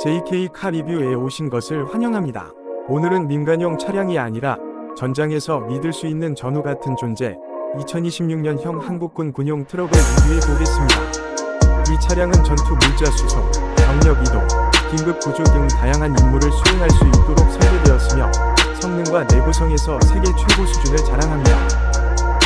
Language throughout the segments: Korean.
JK 카 리뷰에 오신 것을 환영합니다. 오늘은 민간용 차량이 아니라 전장에서 믿을 수 있는 전우 같은 존재 2026년형 한국군 군용 트럭을 리뷰해 보겠습니다. 이 차량은 전투 물자 수송, 병력 이동, 긴급 구조 등 다양한 임무를 수행할 수 있도록 설계되었으며 성능과 내구성에서 세계 최고 수준을 자랑합니다.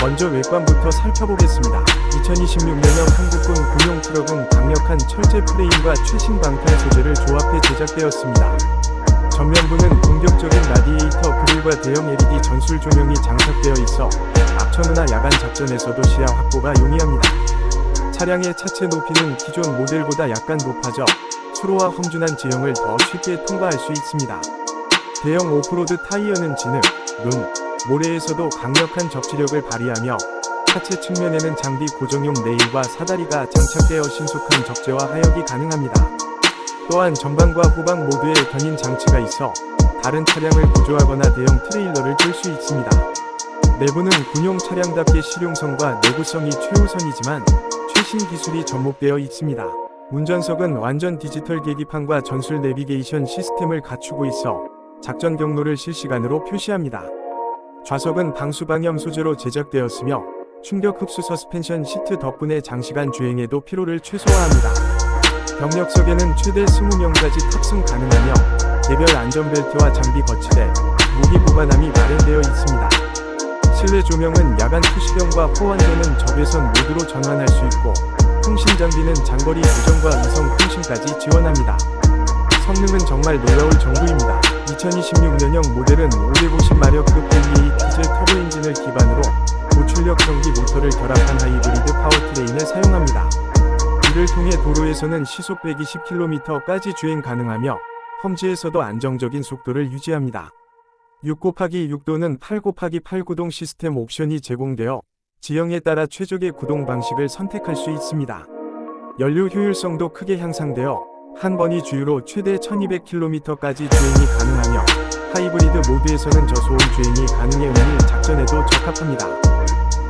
먼저 외관부터 살펴보겠습니다. 2026년형 한국군 군용 트럭은 강력한 철제 프레임과 최신 방탄 소재를 조합해 제작되었습니다. 전면부는 공격적인 라디에이터 그릴과 대형 LED 전술 조명이 장착되어 있어 앞천후나 야간 작전에서도 시야 확보가 용이합니다. 차량의 차체 높이는 기존 모델보다 약간 높아져 수로와 험준한 지형을 더 쉽게 통과할 수 있습니다. 대형 오프로드 타이어는 진흙, 눈, 모래에서도 강력한 접지력을 발휘하며 차체 측면에는 장비 고정용 레일과 사다리가 장착되어 신속한 적재와 하역이 가능합니다. 또한 전방과 후방 모두에 견인 장치가 있어 다른 차량을 보조하거나 대형 트레일러를 끌 수 있습니다. 내부는 군용 차량답게 실용성과 내구성이 최우선이지만 최신 기술이 접목되어 있습니다. 운전석은 완전 디지털 계기판과 전술 내비게이션 시스템을 갖추고 있어 작전 경로를 실시간으로 표시합니다. 좌석은 방수 방염 소재로 제작되었으며 충격 흡수 서스펜션 시트 덕분에 장시간 주행에도 피로를 최소화합니다. 병력석에는 최대 20명까지 탑승 가능하며 개별 안전벨트와 장비 거치대, 무기 보관함이 마련되어 있습니다. 실내 조명은 야간 투시경과 호환되는 적외선 모드로 전환할 수 있고 통신 장비는 장거리 무전과 위성 통신까지 지원합니다. 성능은 정말 놀라울 정도입니다. 2026년형 모델은 550마력급 V8 디젤 터보 엔진을 기반으로 고출력 전기 모터를 결합한 하이브리드 파워트레인을 사용합니다. 이를 통해 도로에서는 시속 120km까지 주행 가능하며 험지에서도 안정적인 속도를 유지합니다. 6 곱하기 6도는 8 곱하기 8 구동 시스템 옵션이 제공되어 지형에 따라 최적의 구동 방식을 선택할 수 있습니다. 연료 효율성도 크게 향상되어 한 번이 주유로 최대 1200km까지 주행이 가능하며 하이브리드 모드에서는 저소음 주행이 가능해 은밀 작전에도 적합합니다.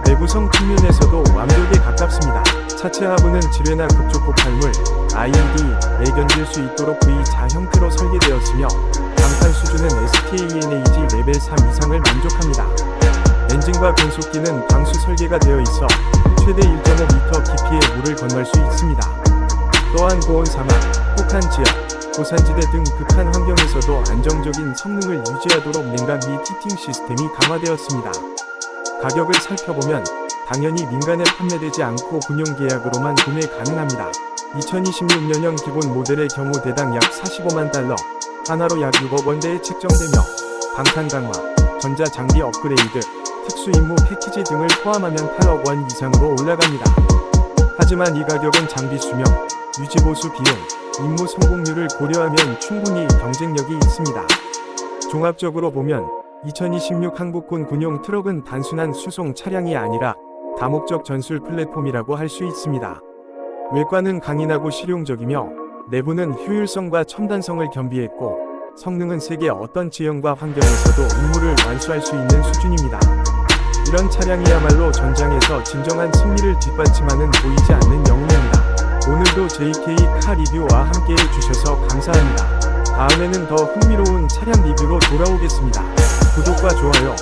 내구성 측면에서도 완벽에 가깝습니다. 차체 하부는 지뢰나 급조 폭발물, IED에 견딜 수 있도록 V자 형태로 설계되었으며 방탄 수준은 STANAG 레벨 3 이상을 만족합니다. 엔진과 변속기는 방수 설계가 되어 있어 최대 1.5m 깊이의 물을 건널 수 있습니다. 또한 고온 사막, 혹한 지역, 고산지대 등 극한 환경에서도 안정적인 성능을 유지하도록 냉각 및 히팅 시스템이 강화되었습니다. 가격을 살펴보면 당연히 민간에 판매되지 않고 군용 계약으로만 구매 가능합니다. 2026년형 기본 모델의 경우 대당 약 45만 달러, 하나로 약 6억 원대에 책정되며 방탄 강화, 전자 장비 업그레이드, 특수 임무 패키지 등을 포함하면 8억 원 이상으로 올라갑니다. 하지만 이 가격은 장비 수명, 유지 보수 비용, 임무 성공률을 고려하면 충분히 경쟁력이 있습니다. 종합적으로 보면 2026 한국군 군용 트럭은 단순한 수송 차량이 아니라 다목적 전술 플랫폼이라고 할 수 있습니다. 외관은 강인하고 실용적이며 내부는 효율성과 첨단성을 겸비했고 성능은 세계 어떤 지형과 환경에서도 임무를 완수할 수 있는 수준입니다. 이런 차량이야말로 전장에서 진정한 승리를 뒷받침하는 보이지 않는 영웅입니다. 오늘도 JK 카 리뷰와 함께 해주셔서 감사합니다. 다음에는 더 흥미로운 차량 리뷰로 돌아오겠습니다. 구독과 좋아요,